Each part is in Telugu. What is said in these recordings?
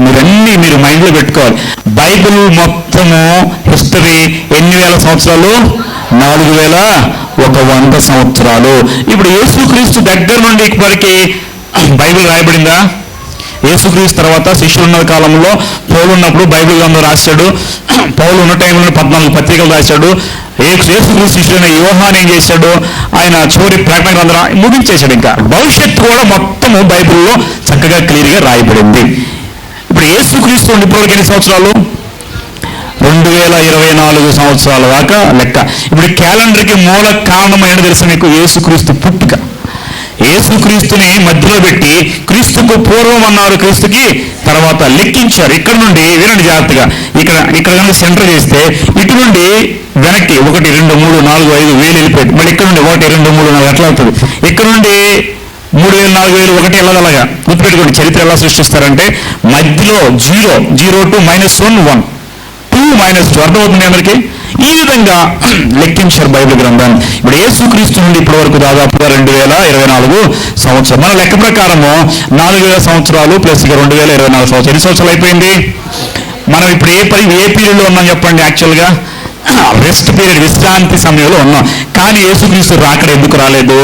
మీరన్నీ మీరు మైండ్లో పెట్టుకోవాలి. బైబిల్ మొత్తము హిస్టరీ ఎన్ని వేల సంవత్సరాలు? నాలుగు వేల ఒక వంద సంవత్సరాలు. ఇప్పుడు యేసుక్రీస్తు దగ్గర నుండి ఇప్పటికి బైబిల్ రాయబడిందా? యేసుక్రీస్తు తర్వాత శిష్యులు ఉన్న కాలంలో పౌలు ఉన్నప్పుడు బైబిల్ గ్రంథం రాశాడు. పౌలు ఉన్న టైంలో పద్నాలుగు పత్రికలు రాశాడు. యేసుక్రీస్తు శిష్యుడైన యోహాన్ ఏం చేశాడు? ఆయన చివరి ప్రకటన గ్రంథం ముగించేశాడు ఇంకా. భవిష్యత్తు కూడా మొత్తము బైబిల్లో చక్కగా క్లియర్గా రాయబడింది. ఇప్పుడు యేసుక్రీస్తు ఉండి ఇప్పటివరకు ఎన్ని సంవత్సరాలు? రెండు వేల ఇరవై నాలుగు సంవత్సరాల దాకా లెక్క. ఇప్పుడు క్యాలెండర్కి మూల కారణమైన తెలుసు మీకు? యేసుక్రీస్తు పుట్టుక. యేసుక్రీస్తుని మధ్యలో పెట్టి క్రీస్తుకు పూర్వం అన్నారు క్రీస్తుకి తర్వాత లెక్కించారు ఇక్కడ నుండి వినండి జాగ్రత్తగా. ఇక్కడ ఇక్కడ కనుక సెంటర్ చేస్తే ఇటు నుండి వెనక్కి ఒకటి రెండు మూడు నాలుగు ఐదు వేలు వెళ్ళిపోయింది. మళ్ళీ ఇక్కడ నుండి ఒకటి రెండు మూడు నాలుగు ఎట్లా అవుతుంది. ఇక్కడ నుండి మూడు వేలు నాలుగు వేలు ఒకటి వెళ్ళదలగా గుర్తుపెట్టుకోండి చరిత్ర ఎలా సృష్టిస్తారంటే మధ్యలో zero zero to minus one one. Two minus two. అర్థమవుతుంది అందరికి? ఈ విధంగా లెక్కించారు బైబిల్ గ్రంథాన్ని. ఇప్పుడు ఏసుక్రీస్తు నుండి ఇప్పటి వరకు దాదాపుగా రెండు వేల ఇరవై నాలుగు సంవత్సరం. మన లెక్క ప్రకారము నాలుగు వేల సంవత్సరాలు ప్లస్ ఇక రెండు వేల ఇరవై నాలుగు సంవత్సరాలు ఎన్ని సంవత్సరాలు అయిపోయింది? మనం ఇప్పుడు ఏ పరి ఏ పీరియడ్లో ఉన్నాం చెప్పండి యాక్చువల్గా? రెస్ట్ పీరియడ్ విశ్రాంతి సమయంలో ఉన్నాం. కానీ యేసుక్రీస్తు రాకడ ఎందుకు రాలేదు?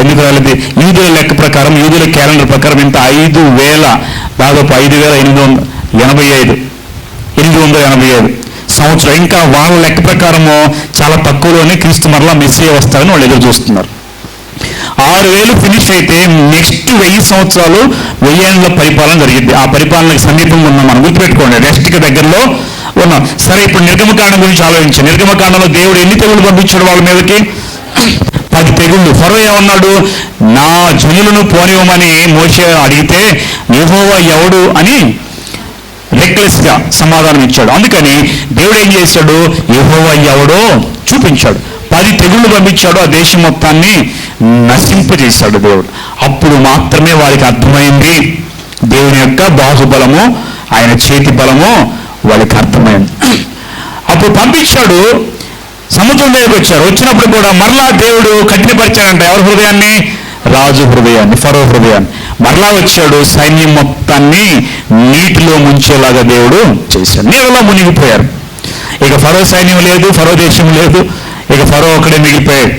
ఎందుకు రాలేదు? యూదుల లెక్క ప్రకారం యూదుల క్యాలెండర్ ప్రకారం ఇంత ఐదు వేల దాదాపు ఐదు వేల ఎనిమిది వందల ఎనభై ఐదు ఎనిమిది వందల ఎనభై ఐదు సంవత్సరం ఇంకా వాళ్ళ లెక్క ప్రకారము చాలా తక్కువలోనే క్రీస్తు మరలా మెస్సీ వస్తారని వాళ్ళు ఎదురు చూస్తున్నారు. ఆరు వేలు ఫినిష్ అయితే నెక్స్ట్ వెయ్యి సంవత్సరాలు వెయ్యేళ్ళ పరిపాలన జరిగింది ఆ పరిపాలనకు సమీపంగా ఉన్నాం మనం గుర్తుపెట్టుకోండి రెస్ట్కి దగ్గరలో ఉన్నాం సరే ఇప్పుడు నిర్గమకాండం గురించి ఆలోచించి నిర్గమకాండంలో దేవుడు ఎన్ని తెలుగులు పంపించాడు వాళ్ళ మీదకి? పది తెగుళ్ళు. ఫరో ఏమన్నాడు? నా జనులను పోనివ్వమని మోసే అడిగితే యహోవా ఎవడు అని రెక్లెస్గా సమాధానం ఇచ్చాడు. అందుకని దేవుడు ఏం చేశాడు? యహోవా ఎవడో చూపించాడు. పది తెగుళ్ళు పంపించాడు ఆ దేశం మొత్తాన్ని నశింపజేశాడు దేవుడు. అప్పుడు మాత్రమే వారికి అర్థమైంది దేవుని యొక్క బాహుబలము ఆయన చేతి బలము వాళ్ళకి అర్థమైంది. అప్పుడు పంపించాడు సముద్రం దగ్గరికి వచ్చారు. వచ్చినప్పుడు కూడా మరలా దేవుడు కఠినపరిచాడంట. ఎవరి హృదయాన్ని? రాజు హృదయాన్ని ఫరో హృదయాన్ని. మరలా వచ్చాడు సైన్యం మొత్తాన్ని నీటిలో ముంచేలాగా దేవుడు చేశాడు. నీళ్ళలో మునిగిపోయారు. ఇక ఫరో సైన్యం లేదు ఫరో దేశం లేదు. ఇక ఫరో ఒకడే మిగిలిపోయాడు.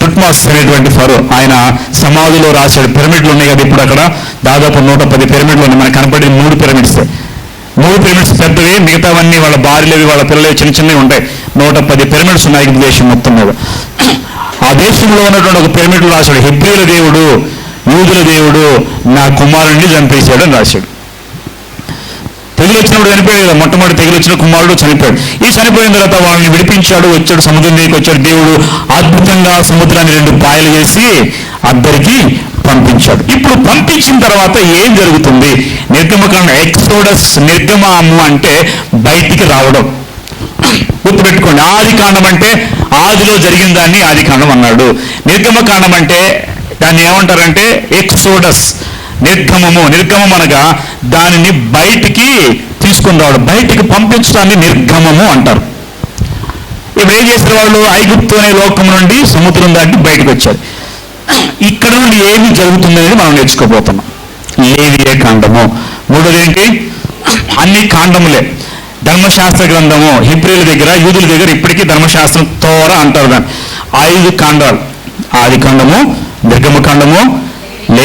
టుట్మాస్ అనేటువంటి ఫరో ఆయన సమాధిలో రాశాడు. పిరమిడ్లు ఉన్నాయి కదా ఇప్పుడు అక్కడ. దాదాపు నూట పది పిరమిడ్లు ఉన్నాయి. మనకు కనపడే మూడు పిరమిడ్స్. మూడు పిరమిడ్స్ పెద్దవి మిగతావన్నీ వాళ్ళ భార్యలవి వాళ్ళ పిల్లలు చిన్న చిన్నవి ఉంటాయి. నూట పది పిరమిడ్స్ ఉన్నాయి దేశం మొత్తం మీద. ఆ దేశంలో ఉన్నటువంటి ఒక పిరమిడ్ రాశాడు. హెబ్రిల దేవుడు యూదుల దేవుడు నా కుమారుణ్ణి చంపేశాడు అని రాశాడు. తెగులు వచ్చినప్పుడు చనిపోయాడు కదా మొట్టమొదటి తెగులు వచ్చిన కుమారుడు చనిపోయాడు. ఈ చనిపోయిన తర్వాత వాళ్ళని విడిపించాడు వచ్చాడు సముద్రం దగ్గరికి వచ్చాడు. దేవుడు అద్భుతంగా సముద్రాన్ని రెండు పాయలు చేసి అద్దరికి పంపించాడు. ఇప్పుడు పంపించిన తర్వాత ఏం జరుగుతుంది? నిర్గమకాండ ఎక్సోడస్ నిర్గమము అంటే బయటికి రావడం. గుర్తుపెట్టుకోండి ఆది కాండం అంటే ఆదిలో జరిగిన దాన్ని ఆది కాండం అన్నాడు. నిర్గమకాండం అంటే దాన్ని ఏమంటారంటే ఎక్సోడస్. నిర్గమము నిర్గమం అనగా దానిని బయటికి తీసుకుని రావడం బయటికి పంపించడాన్ని నిర్గమము అంటారు. ఇప్పుడు ఏం చేసిన వాళ్ళు ఐగుప్తు అనే లోకం నుండి సముద్రం దాటి బయటకు వచ్చారు. ఇక్కడ నుండి ఏమి జరుగుతుంది అనేది మనం నేర్చుకోబోతున్నాం. లేవియే కాండము. మూడోది ఏంటి? అన్ని కాండములే. ధర్మశాస్త్ర గ్రంథము హిబ్రిల దగ్గర యూదుల దగ్గర ఇప్పటికీ ధర్మశాస్త్రం తోర అంటారు దాన్ని. ఐదు కాండాలు. ఆది కాండము నిర్గమ కాండము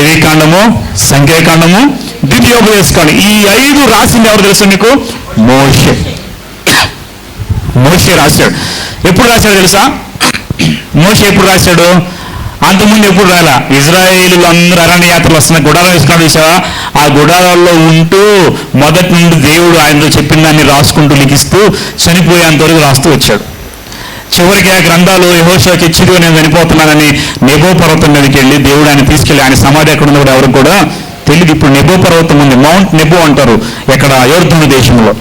లేవికాండము సంఖ్యాకాండము ద్వితీయోపదేశకాండం ఈ ఐదు రాసింది ఎవరు తెలుసు మీకు? మోషే. మోషే రాశాడు. ఎప్పుడు రాశాడు తెలుసా? మోషే ఎప్పుడు రాశాడు? అంతకుముందు ఎప్పుడు రాలా? ఇజ్రాయేలీలు అందరూ అరణ్య యాత్రలు వస్తున్న గుడారం వేసుకున్నాడు చూసావా? ఆ గుడారాల్లో ఉంటూ మొదటి నుండి దేవుడు ఆయనతో చెప్పిన దాన్ని రాసుకుంటూ లిఖిస్తూ చనిపోయేంత వరకు రాస్తూ వచ్చాడు. చివరికి ఆ గ్రంథాలు యహోషాకి ఇచ్చిడు నేను చనిపోతున్నానని నెబో పర్వతం మీదకి వెళ్ళి దేవుడు ఆయన తీసుకెళ్ళి ఆయన సమాధి ఎక్కడ ఉందో కూడా ఎవరు కూడా తెలియదు. ఇప్పుడు నెబో పర్వతం ఉంది. మౌంట్ నెబో అంటారు ఎక్కడ? యోర్ధను దేశంలో.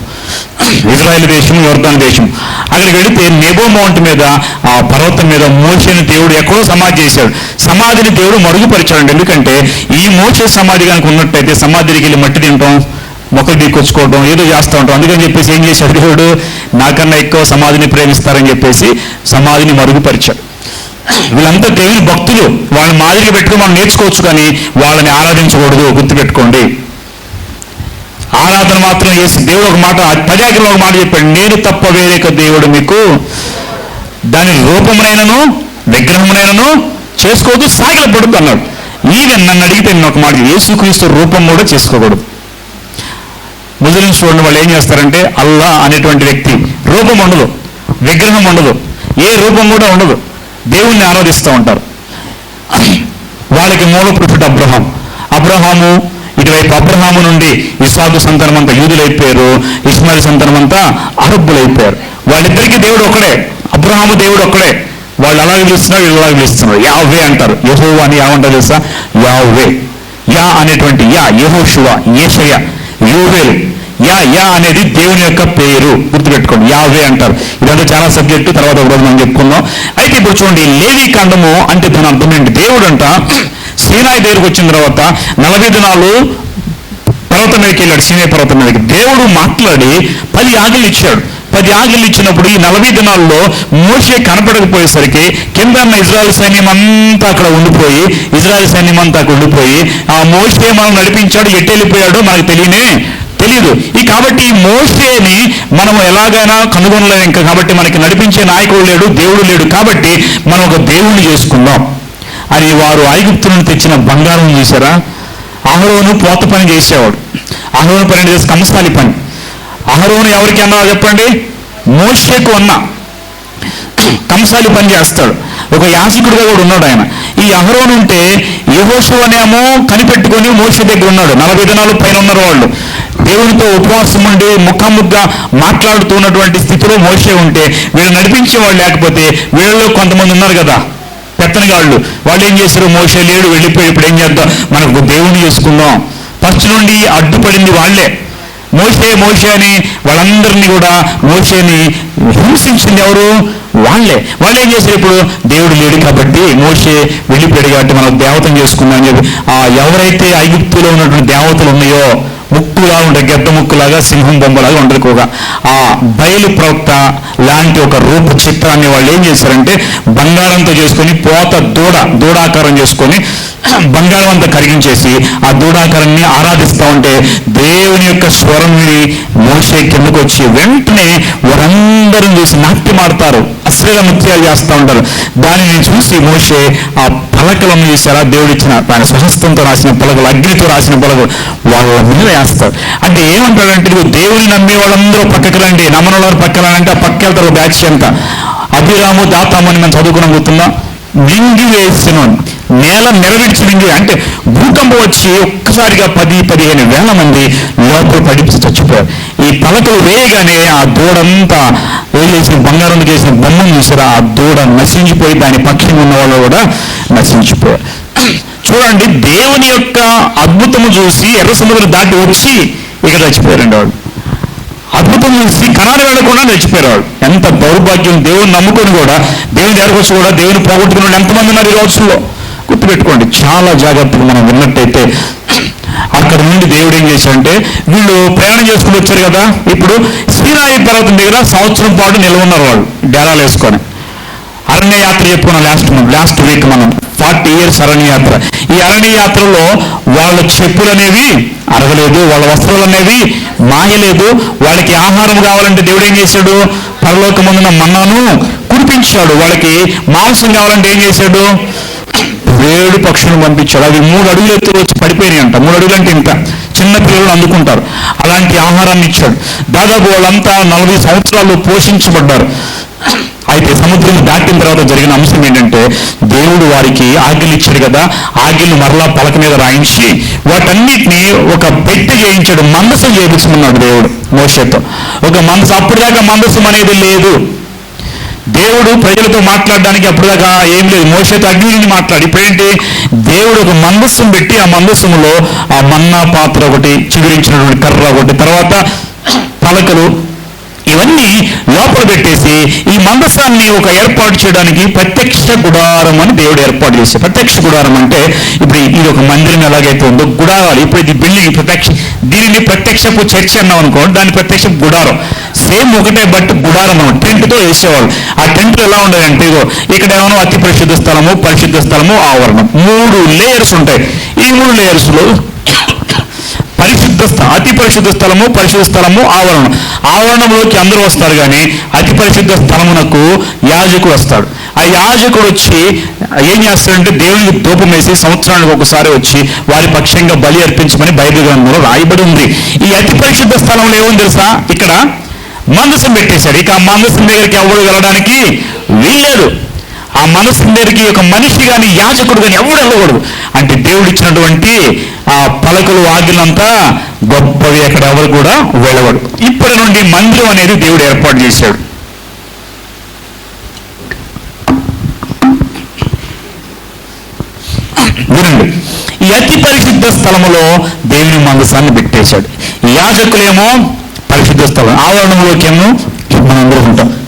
ఇజ్రాయెల్ దేశం యోర్దాన్ దేశం. అక్కడికి వెళితే నెబో మౌంట్ మీద ఆ పర్వతం మీద మోసేని దేవుడు ఎక్కడో సమాధి చేశాడు. సమాధిని దేవుడు మరుగుపరిచాడు ఎందుకంటే ఈ మోసే సమాధి కనుక ఉన్నట్టయితే సమాధికి వెళ్ళి మట్టి తింటాం. మొక్కలు దిక్కొచ్చుకోవడం ఏదో చేస్తూ ఉంటాం. అందుకని చెప్పేసి ఏం చేశాడు దేవుడు నాకన్నా ఎక్కువ సమాధిని ప్రేమిస్తారని చెప్పేసి సమాధిని మరుగుపరిచాడు. వీళ్ళంతా దేవుని భక్తులు. వాళ్ళని మాదిరిగా పెట్టుకుని మనం నేర్చుకోవచ్చు కానీ వాళ్ళని ఆరాధించకూడదు. గుర్తుపెట్టుకోండి. ఆరాధన మాత్రం చేసి దేవుడు ఒక మాట పర్యాగ్రహం ఒక మాట చెప్పాడు. నేను తప్ప వేరేక దేవుడు మీకు దాని రూపమునైనను విగ్రహమునైనను చేసుకోవద్దు సాగిలపడద్దు అన్నాడు. ఈవెన్ నన్ను అడిగితే నేను ఒక మాట యేసుక్రీస్తు రూపం కూడా చేసుకోకూడదు. ముస్లిమ్స్ చూడండి వాళ్ళు ఏం చేస్తారంటే అల్లా అనేటువంటి వ్యక్తి. రూపం ఉండదు. విగ్రహం ఉండదు. ఏ రూపం కూడా ఉండదు. దేవుణ్ణి ఆరాధిస్తూ ఉంటారు. వాళ్ళకి మూల పురుషుడు అబ్రహాం. అబ్రహాము ఇటువైపు అబ్రహాము నుండి ఇస్సాకు సంతానం అంతా యూదులైపోయారు ఇస్మాయిల్ సంతానం అంతా అరబ్బులైపోయారు వాళ్ళిద్దరికీ దేవుడు ఒకడే అబ్రహాము దేవుడు ఒకడే వాళ్ళు అలాగే పిలుస్తున్నారు వీళ్ళు అలాగే పిలుస్తున్నారు. యావే అంటారు. యహో అని యావంటారు తెలుసా? యావే యా అనేటువంటి యా యహోషువ ఏషయ. యోవేలు. యా యా అనేది దేవుని యొక్క పేరు. గుర్తుపెట్టుకోండి. యావే అంటారు. ఇదంతా చాలా సబ్జెక్టు తర్వాత ఒక రోజు మనం చెప్పుకుందాం. అయితే ఇప్పుడు చూడండి లేవి కాండము అంటే దాని అర్థం ఏంటి? దేవుడు అంట సీనాయి దగ్గరికి వచ్చిన తర్వాత నలభై దినాలు పర్వతం మీదకి వెళ్ళాడు సీనాయి పర్వతం మీదకి. దేవుడు మాట్లాడి పది ఆజ్ఞలు ఇచ్చాడు. పది ఆజ్ఞలు ఇచ్చినప్పుడు ఈ నలభై దినాల్లో మోసే కనపడకపోయేసరికి కింద ఉన్న ఇజ్రాయల్ సైన్యం అంతా అక్కడ ఉండిపోయి ఇజ్రాయల్ సైన్యం అంతా అక్కడ ఉండిపోయి ఆ మోసే మనం నడిపించాడు ఎట్టెళ్ళిపోయాడో మనకు తెలియనే తెలియదు ఈ కాబట్టి ఈ మనం ఎలాగైనా కనుగొనలేము ఇంకా కాబట్టి మనకి నడిపించే నాయకుడు లేడు దేవుడు లేడు కాబట్టి మనం ఒక దేవుణ్ణి చేసుకుందాం. అని వారు ఐగుప్తులను తెచ్చిన బంగారం చూసారా? అహరోను పోత పని చేసేవాడు. అహరోను పని చేసి కంసాలి పని. అహరోను ఎవరికి అన్నా చెప్పండి? మోషేకు అన్నా. కంసాలి పని చేస్తాడు. ఒక యాజకుడిగా కూడా ఉన్నాడు ఆయన. ఈ అహరోన్ ఉంటే యహోశివనేమో కనిపెట్టుకొని మోస దగ్గర ఉన్నాడు. నలభై దినాలు పైన ఉన్నారు వాళ్ళు. దేవునితో ఉపవాసం ఉండి ముఖాముగ్గా మాట్లాడుతున్నటువంటి స్థితిలో మోసే ఉంటే వీళ్ళు నడిపించే వాళ్ళు లేకపోతే వీళ్ళలో కొంతమంది ఉన్నారు కదా పెత్తనగాళ్ళు వాళ్ళు ఏం చేశారు? మోసే లేడు వెళ్ళిపోయి ఇప్పుడు ఏం చేద్దాం? మనకు దేవుణ్ణి చేసుకుందాం. ఫస్ట్ నుండి అడ్డుపడింది వాళ్ళే. మోసే మోసే అని వాళ్ళందరినీ కూడా మోసేని హింసించింది ఎవరు? వాళ్ళే. వాళ్ళు ఏం చేశారు ఇప్పుడు? దేవుడు లేడు కాబట్టి మోసే వెళ్ళిపోయాడు కాబట్టి మనం దేవతను చేసుకుందాం అని చెప్పి. ఆ ఎవరైతే ఐగుప్తులో ఉన్నటువంటి దేవతలు ఉన్నాయో ముక్కులా ఉండే గెడ్డ ముక్కులాగా సింహం బొమ్మలాగా ఉంటుంది ఎక్కువగా ఆ బయలు ప్రవక్త లాంటి ఒక రూప చిత్రాన్ని వాళ్ళు ఏం చేశారంటే బంగారంతో చేసుకొని పోత దూడ దూడాకారం చేసుకొని బంగారం అంతా కరిగించేసి ఆ దూడాకారాన్ని ఆరాధిస్తూ ఉంటే దేవుని యొక్క స్వరం మోసే కిందకు వచ్చి వెంటనే వారందరం చూసి నాట్యమాడతారు అశ్లీల నృత్యాలు చేస్తూ ఉంటారు. దానిని చూసి మోసే ఆ పలకలను చూసారా దేవుడు ఇచ్చిన ఆయన స్వహస్తంతో రాసిన పలకలు అగ్నితో రాసిన పలకలు వాళ్ళ మీద వేస్తారు. అంటే ఏమంటాడంటే దేవుడిని దేవుని నమ్మే వాళ్ళందరూ పక్కకి రండి నమ్మని వాళ్ళు పక్కన అంటే ఆ పక్క వెళ్తారు బ్యాచ్ అంతా. అభిరాము దాతాము అని మేము చదువుకున్నాం గుర్తుందా? మింగి వేసిన. నేల నెరవేర్చి మింగి అంటే భూకంపం వచ్చి ఒక్కసారిగా పది పదిహేను వేల మంది లోపల పడిపి చచ్చిపోయారు. ఈ పలకలు వేయగానే ఆ దూడంతా వేలేసిన బంగారం చేసిన బొమ్మను చూసారా? ఆ దూడ నశించిపోయి దాని పక్షం ఉన్న వాళ్ళు కూడా నశించిపోయారు. చూడండి దేవుని యొక్క అద్భుతము చూసి ఎర్ర సముద్రం దాటి వచ్చి ఇక్కడ చచ్చిపోయారండి వాళ్ళు. అద్భుతం చూసి కణాలు వెళ్ళకుండా చచ్చిపోయారు ఎంత దౌర్భాగ్యం దేవుని నమ్ముకొని కూడా దేవుని దగ్గరకు కూడా దేవుని పోగొట్టుకున్న ఎంతమంది ఉన్నారు ఈ రోజుల్లో? గుర్తుపెట్టుకోండి చాలా జాగ్రత్తగా మనం విన్నట్టయితే అక్కడ నుండి దేవుడు ఏం చేశాడంటే వీళ్ళు ప్రయాణం చేసుకుని వచ్చారు కదా ఇప్పుడు శ్రీరాయి పర్వతం దగ్గర సంవత్సరం పాటు నిలవన్నారు వాళ్ళు డేరాలు వేసుకొని. అరణ్యయాత్ర చెప్పుకున్నాం లాస్ట్ లాస్ట్ వీక్ మనం. ఫార్టీ ఇయర్స్ అరణ్యయాత్ర. ఈ అరణ్యయాత్రలో వాళ్ళ చెప్పులు అనేవి అరగలేదు వాళ్ళ వస్త్రాలు అనేవి మాయలేదు. వాళ్ళకి ఆహారం కావాలంటే దేవుడు ఏం చేశాడు? పరలోకముందున మన్నాను కురిపించాడు. వాళ్ళకి మాంసం కావాలంటే ఏం చేశాడు? వేడి పక్షులను పంపించాడు. అవి మూడు అడుగులు ఎత్తు వచ్చి పడిపోయినాయి అంట. మూడు అడుగులు అంటే ఇంత. చిన్న పిల్లలు అందుకుంటారు. అలాంటి ఆహారాన్ని ఇచ్చాడు. దాదాపు వాళ్ళంతా నలభై సంవత్సరాలు పోషించబడ్డారు. అయితే సముద్రం దాటిన తర్వాత జరిగిన అంశం ఏంటంటే దేవుడు వారికి ఆజ్ఞలు ఇచ్చాడు కదా ఆజ్ఞలు మరలా పలక మీద రాయించి వాటన్నిటిని ఒక పెట్టె చేయించాడు మందసం చేయించమన్నాడు దేవుడు మోషతో. ఒక మనసు అప్పటిదాకా మందసం అనేది లేదు. దేవుడు ప్రజలతో మాట్లాడడానికి అప్పటిదాకా ఏం లేదు. మోసతో అగ్నిని మాట్లాడి. ఇప్పుడేంటి? దేవుడు ఒక మందస్సును పెట్టి ఆ మందస్సులో ఆ మన్నా పాత్ర ఒకటి చిగురించినటువంటి కర్ర ఒకటి. తర్వాత పలకలు ఇవన్నీ లోపల పెట్టేసి ఈ మందసాన్ని ఒక ఏర్పాటు చేయడానికి ప్రత్యక్ష గుడారం అని దేవుడు ఏర్పాటు చేశాడు. ప్రత్యక్ష గుడారం అంటే ఇప్పుడు ఇది ఒక మందిరం ఎలాగైతే ఉందో గుడారాలు. ఇప్పుడు ఇది బిల్డింగ్ ప్రత్యక్ష దీనిని ప్రత్యక్షపు చర్చ్ అన్నాం అనుకోండి దాని ప్రత్యక్ష గుడారం. సేమ్ ఒకటే బట్ గుడారం అన్నమాట. టెంట్తో వేసేవాళ్ళు. ఆ టెంట్ ఎలా ఉండేదంటే ఇదో ఇక్కడ ఏమో అతి ప్రసిద్ధ స్థలము పరిశుద్ధ స్థలము ఆవరణం. మూడు లేయర్స్ ఉంటాయి. ఈ మూడు లేయర్స్లో పరిశుద్ధ అతి పరిశుద్ధ స్థలము పరిశుద్ధ స్థలము ఆవరణం. ఆవరణంలోకి అందరూ వస్తారు కానీ అతి పరిశుద్ధ స్థలమునకు యాజకుడు వస్తాడు. ఆ యాజకుడు వచ్చి ఏం చేస్తాడంటే దేవునికి దూపం వేసి సంవత్సరానికి ఒకసారి వచ్చి వారి పక్షంగా బలి అర్పించమని బైబిల్ గ్రంథంలో రాయబడి ఉంది. ఈ అతి పరిశుద్ధ స్థలంలో ఏముంది తెలుసా? ఇక్కడ మందసం పెట్టేశాడు. ఇక ఆ మందసం దగ్గరికి ఎవరు వెళ్ళడానికి వీల్లేదు. ఆ మనసు దగ్గరికి ఒక మనిషి కానీ యాజకుడు కానీ ఎవడు వెళ్ళకూడదు. అంటే దేవుడు ఇచ్చినటువంటి ఆ పలకలు ఆజ్ఞలంతా గొప్పవి అక్కడ ఎవరు కూడా వెళ్ళవడు ఇప్పటి నుండి మందిరం అనేది దేవుడు ఏర్పాటు చేశాడు. వినండి. ఈ అతి పరిశుద్ధ స్థలములో దేవుని మందసాన్ని పెట్టేశాడు. యాజకులేమో పరిశుద్ధ స్థలం. ఆవరణంలోకేమో మనందరూ ఉంటాం.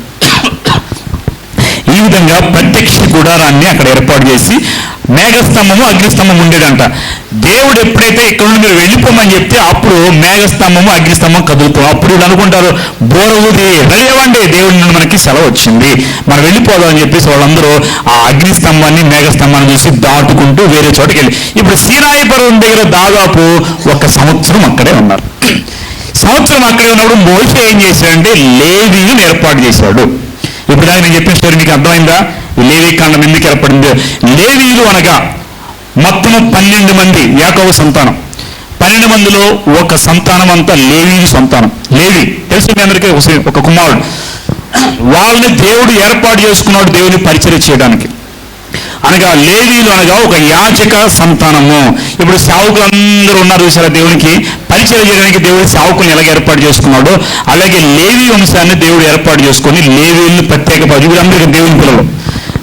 ఈ విధంగా ప్రత్యక్ష గుడారాన్ని అక్కడ ఏర్పాటు చేసి మేఘస్తంభము అగ్నిస్తంభం ఉండేదంట. దేవుడు ఎప్పుడైతే ఇక్కడ నుండి మీరు వెళ్ళిపోమని చెప్తే అప్పుడు మేఘస్తంభము అగ్నిస్తంభం కదులుతాం అప్పుడు వీళ్ళు అనుకుంటారు బోర ఊది రెడీ దేవుడి నుండి మనకి సెలవు వచ్చింది. మనం వెళ్ళిపోదాం అని చెప్పేసి వాళ్ళందరూ ఆ అగ్నిస్తంభాన్ని మేఘస్తంభాన్ని చూసి దాటుకుంటూ వేరే చోటుకి వెళ్ళి ఇప్పుడు సీనాయి పర్వతం దగ్గర దాదాపు ఒక సంవత్సరం అక్కడే ఉన్నారు. సంవత్సరం అక్కడే ఉన్నప్పుడు మోసే ఏం చేశాడంటే లేవీని ఏర్పాటు చేశాడు. ఇప్పుడు దాకా నేను చెప్పిన స్టోరీ మీకు అర్థమైందా? లేవీ కాండం ఎందుకు ఏర్పడింది. లేవీలు అనగా మొత్తం పన్నెండు మంది యాకవ సంతానం. పన్నెండు మందిలో ఒక సంతానం అంతా లేవీని సంతానం. లేవి. తెలుసు మీ అందరికీ? ఒక- కుమారుడు. వాళ్ళని దేవుడు ఏర్పాటు చేసుకున్నాడు దేవుని పరిచయం చేయడానికి. అనగా లేవీలు అనగా ఒక యాచక సంతానము. ఇప్పుడు సేవకులు అందరూ ఉన్నారు చూసారా దేవునికి? పరిచయం చేయడానికి దేవుడు సేవకులను ఎలాగ ఏర్పాటు చేసుకున్నాడో అలాగే లేవి వంశాన్ని దేవుడు ఏర్పాటు చేసుకొని లేవీలను ప్రత్యేక వీళ్ళందరికీ దేవుని పిల్లలు.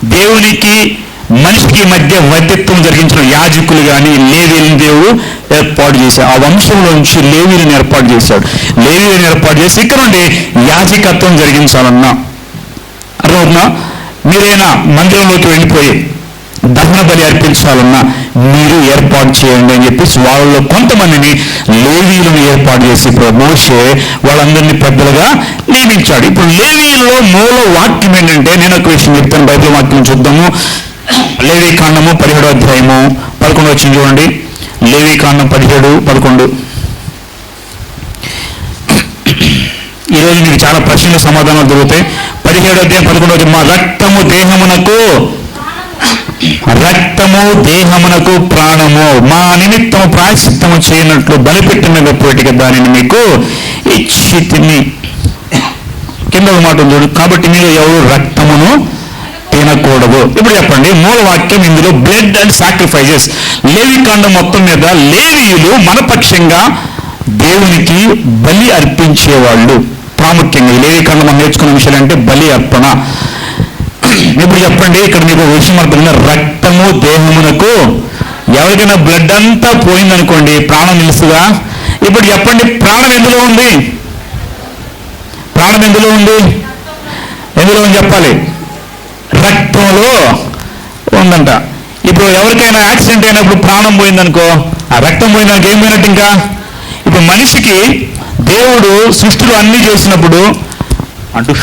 దేవునికి మనిషికి మధ్య వైద్యత్వం జరిగించిన యాజకులు కానీ లేవీలను దేవుడు ఏర్పాటు చేశాడు. ఆ వంశంలో నుంచి లేవీలను ఏర్పాటు చేశాడు. లేవీలను ఏర్పాటు చేసి ఇక్కడ నుండి యాజకత్వం జరిగించాలన్నా. అర్థమవుతున్నా మీరైనా మందిరంలోకి వెళ్ళిపోయి దహన బలి అర్పించాలన్నా మీరు ఏర్పాటు చేయండి అని చెప్పేసి వాళ్ళలో కొంతమందిని లేవీలను ఏర్పాటు చేసి ఇప్పుడు మోషే వాళ్ళందరినీ పెద్దలుగా నియమించాడు. ఇప్పుడు లేవీలో మూల వాక్యం ఏంటంటే నేను ఒక విషయం చెప్తాను బైబిల్ వాక్యం చూద్దాము. లేవీ కాండము పదిహేడు అధ్యాయము పదకొండు వచ్చింది చూడండి. లేవీ కాండం పదిహేడు పదకొండు. ఈరోజు మీకు చాలా ప్రశ్నలు సమాధానాలు దొరుకుతాయి. పదిహేడు అధ్యాయం పదకొండు వచ్చి మా రక్తము దేహమునకు రక్తము దేహమునకు ప్రాణము. మా నిమిత్తము ప్రాయశ్చిత్తము చేయనట్లు బలిపెట్టిన గొప్పటికి దానిని మీకు ఇచ్చి తిని కింద ఒక మాట ఉంది చూడు. కాబట్టి మీరు ఎవరు రక్తమును తినకూడదు ఇప్పుడు చెప్పండి మూల వాక్యం ఇందులో బ్లడ్ అండ్ సాక్రిఫైజెస్ లేవి కాండం మొత్తం మీద లేవీయులు మనపక్షంగా దేవునికి బలి అర్పించేవాళ్ళు. ప్రాముఖ్యంగా లేవి కాండం మనం నేర్చుకున్న విషయాలు అంటే బలి అర్పణ. ఇప్పుడు చెప్పండి ఇక్కడ మీకు విషయం అర్థం రక్తము దేహమునకు ఎవరికైనా బ్లడ్ అంతా పోయిందనుకోండి ప్రాణం నిలుసుగా ఇప్పుడు చెప్పండి ప్రాణం ఎందులో ఉంది? ప్రాణం ఎందులో ఉంది? ఎందులో ఉంది చెప్పాలి? రక్తంలో ఉందంట. ఇప్పుడు ఎవరికైనా యాక్సిడెంట్ అయినప్పుడు ప్రాణం పోయిందనుకో ఆ రక్తం పోయినాక ఏం పోయినట్టు ఇంకా? ఇప్పుడు మనిషికి దేవుడు సృష్టిలో అన్ని చేసినప్పుడు అంటూ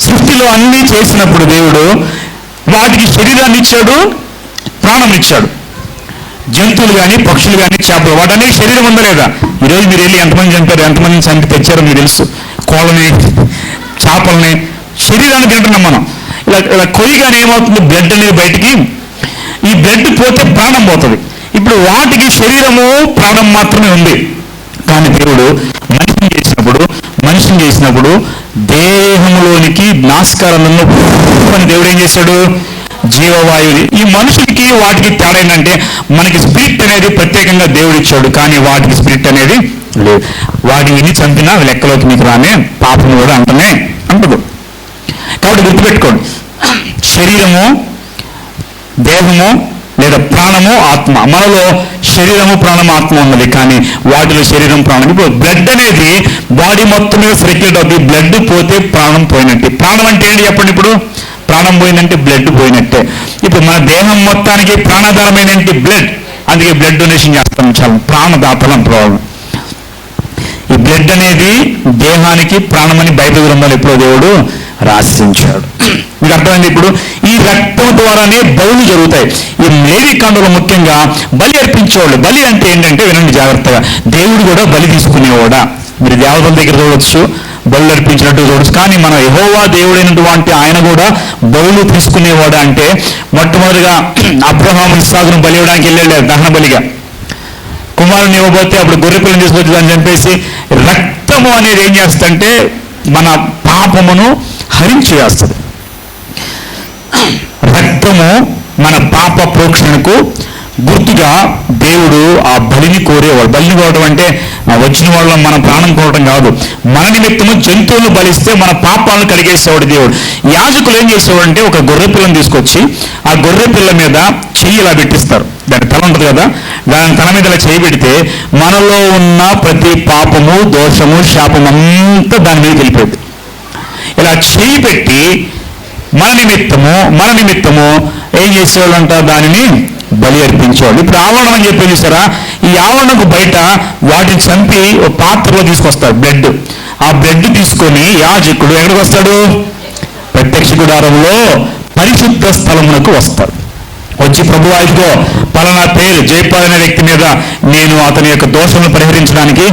సృష్టిలో అన్ని చేసినప్పుడు దేవుడు వాటికి శరీరాన్ని ఇచ్చాడు ప్రాణం ఇచ్చాడు. జంతువులు కానీ పక్షులు కానీ చేపలు వాటన్నిటి శరీరం ఉందా లేదా? ఈరోజు మీరు వెళ్ళి ఎంతమంది చంపారు ఎంతమంది చంపి తెచ్చారో మీకు తెలుసు. కోళ్ళని చేపలని శరీరాన్ని తింటున్నాం మనం. ఇలా ఇలా కొయ్యగానే ఏమవుతుంది? బ్లడ్ అనేది బయటికి ఈ బ్లడ్ పోతే ప్రాణం పోతుంది. ఇప్పుడు వాటికి శరీరము ప్రాణం మాత్రమే ఉంది. కానీ దేవుడు మనిషిని చేసినప్పుడు మనిషిని చేసినప్పుడు దేహంలోనికి నాస్కారంలో అని దేవుడు ఏం చేశాడు? జీవవాయువుని ఈ మనుషులకి వాటికి తేడా ఏంటంటే మనకి స్పిరిట్ అనేది ప్రత్యేకంగా దేవుడు ఇచ్చాడు కానీ వాటికి స్పిరిట్ అనేది లేదు. వాటిని విని చంపినా లెక్కలోకి మీకు రానే పాపం కూడా అంటనే అంటదు కాబట్టి గుర్తుపెట్టుకోండి. శరీరము దేహము లేదా ప్రాణము ఆత్మ. మనలో శరీరము ప్రాణము ఆత్మ ఉన్నది. కానీ వాటిలో శరీరం ప్రాణం. ఇప్పుడు బ్లడ్ అనేది బాడీ మొత్తం మీద సర్క్యులేట్ అవుతుంది బ్లడ్ పోతే ప్రాణం పోయినట్టు. ప్రాణం అంటే ఏంటి చెప్పండి ఇప్పుడు? ప్రాణం పోయిందంటే బ్లడ్ పోయినట్టే. ఇప్పుడు మన దేహం మొత్తానికి ప్రాణాధారమైనటువంటి బ్లడ్ అందుకే బ్లడ్ డొనేషన్ చేస్తాం చాలా. ప్రాణదాతలం ప్రాబ్లం ఈ బ్లడ్ అనేది దేహానికి ప్రాణమని బయట గ్రంథాలు ఎప్పుడో దేవుడు రాసించాడు. మీకు అర్థమైంది ఇప్పుడు? ఈ రక్తం ద్వారానే బలులు జరుగుతాయి. ఈ లేవి కాండలో ముఖ్యంగా బలి అర్పించేవాళ్ళు. బలి అంటే ఏంటంటే వినండి జాగ్రత్తగా. దేవుడు కూడా బలి తీసుకునేవాడా? మీరు దేవతల దగ్గర చూడవచ్చు బలు చూడొచ్చు. కానీ మన యహోవా దేవుడైనటువంటి ఆయన కూడా బలులు తీసుకునేవాడు అంటే మొట్టమొదటిగా అబ్రహాం ఇస్సాకును బలి ఇవ్వడానికి వెళ్ళాడు దహన బలిగా. కుమారుని ఇవ్వబోతే అప్పుడు గొర్రెపిల్లని తీసుకొచ్చి దాన్ని చంపేసి రక్తము అనేది ఏం చేస్తుందంటే మన పాపమును హరించి వేస్తుంది. రక్తము మన పాప ప్రోక్షణకు గుర్తుగా దేవుడు ఆ బలిని కోరేవాడు. బలిని కోవడం అంటే వచ్చిన వాళ్ళ మన ప్రాణం కోవడం కాదు. మన నిమిత్తము జంతువులను బలిస్తే మన పాపాలను కడిగేసేవాడు దేవుడు. యాజకులు ఏం చేసేవాడంటే ఒక గొర్రె పిల్లని తీసుకొచ్చి ఆ గొర్రె పిల్ల మీద చెయ్యి ఇలా పెట్టిస్తారు. దాని తల ఉంటుంది కదా? దాని తల మీద ఇలా చేయి పెడితే మనలో ఉన్న ప్రతి పాపము దోషము శాపం అంతా దాని మీద వెళ్ళిపోయింది. ఇలా చేయి పెట్టి మన నిమిత్తము మన నిమిత్తము ఏం చేసేవాళ్ళంట దానిని బలి అర్పించేవాళ్ళు. ఇప్పుడు ఆవరణం అని చెప్పి చూసారా ఈ ఆవరణకు బయట వాటిని చంపి ఒక పాత్రలో తీసుకొస్తారు బ్లడ్. ఆ బ్లడ్ తీసుకొని యాజకుడు ఎక్కడికి వస్తాడు? ప్రత్యక్ష గుడారంలో పరిశుద్ధ స్థలమునకు వస్తాడు. వచ్చి ప్రభు ఆయనతో పలానా పేరు జయపాల్ అనే వ్యక్తి మీద నేను అతని యొక్క దోషములను పరిహరించడానికి